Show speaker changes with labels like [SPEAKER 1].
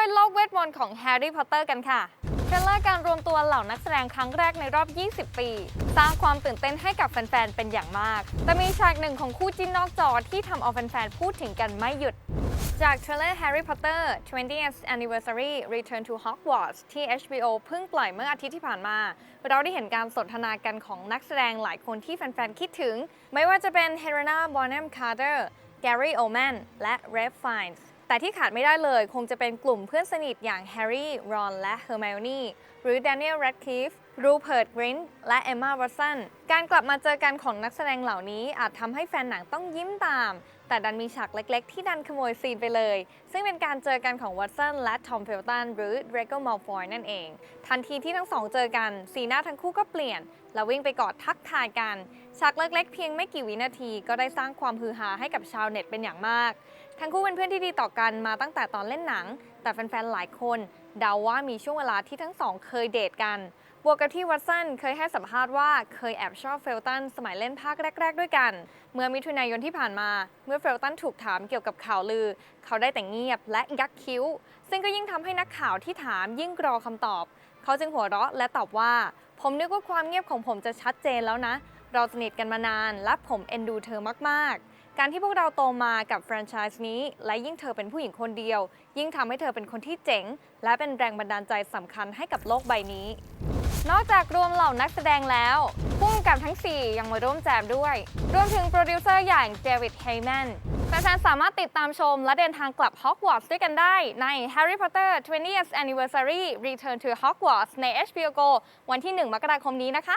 [SPEAKER 1] ด้วยโลกเวทมนต์ของแฮร์รี่พอตเตอร์กันค่ะเทรลเลอร์การรวมตัวเหล่านักแสดงครั้งแรกในรอบ 20 ปี สร้างความตื่นเต้นให้กับแฟน ๆ เป็นอย่างมาก แต่มีฉากหนึ่งของคู่จิ้นนอกจอที่ทำเอาแฟน ๆ พูดถึงกันไม่หยุด จากเทรลเลอร์ Harry Potter 20th Anniversary Return to Hogwarts ที่ HBO เพิ่งปล่อยเมื่ออาทิตย์ที่ผ่านมา เราได้เห็นการสนทนากันของนักแสดงหลายคนที่แฟน ๆ คิดถึง ไม่ว่าจะเป็น Helena Bonham Carter Gary Oldman และ Ralph Fiennes แต่ที่ขาดไม่ได้เลยคงจะเป็นกลุ่มเพื่อนสนิทอย่างแฮร์รี่ รอน และเฮอร์ไมโอนี่หรือแดเนียลแรดคลิฟ รูเพิร์ตเกรนและ Emma Watson การกลับมาเจอกันของนักแสดงเหล่านี้อาจทำให้แฟนหนังต้องยิ้มตาม แต่ดันมีฉากเล็กๆ ที่ดันขโมยซีนไปเลย ซึ่งเป็นการเจอกันของวัตสันและทอมเฟลตันหรือ Draco Malfoy นั่นเอง ทันทีที่ทั้งสองเจอกัน สีหน้าทั้งคู่ก็เปลี่ยน แล้ววิ่งไปกอดทักทายกัน ฉากเล็กๆ เพียงไม่กี่วินาทีก็ได้สร้างความฮือฮาให้กับชาวเน็ตเป็นอย่างมาก ทั้งคู่เป็นเพื่อนที่ดีต่อกันมาตั้งแต่ตอนเล่นหนัง แต่แฟนๆหลายคน เดาว่ามีช่วงเวลาที่ทั้งสองเคยเดทกัน บวกกับที่วัตสันเคยให้สัมภาษณ์ว่าเคยแอบชอบเฟลตันสมัยเล่นภาคแรก ๆ ด้วยกัน เมื่อมิถุนายนที่ผ่านมา เมื่อเฟลตันถูกถามเกี่ยวกับข่าวลือ เขาได้แต่เงียบและยักคิ้ว ซึ่งก็ยิ่งทำให้นักข่าวที่ถามยิ่งรอคำตอบ เขาจึงหัวเราะและตอบว่า ผมนึกว่าความเงียบของผมจะชัดเจนแล้วนะ เราสนิทกันมานานและผมเอ็นดูเธอมากๆ การที่พวกเราโตมากับแฟรนไชส์นี้ และยิ่งเธอเป็นผู้หญิงคนเดียว ยิ่งทำให้เธอเป็นคนที่เจ๋ง และเป็นแรงบันดาลใจสำคัญให้กับโลกใบนี้ นอกจากรวมเหล่านักแสดงแล้วผู้กำกับทั้ง 4 ยังมาร่วมแจมด้วย รวมถึงโปรดิวเซอร์อย่างเดวิดเฮย์แมนแฟนๆสามารถติดตามชมและเดินทางกลับฮอกวอตส์ด้วยกันได้ใน Harry Potter 20th Anniversary Return to Hogwarts ใน HBO Go วันที่ 1 มกราคมนี้นะคะ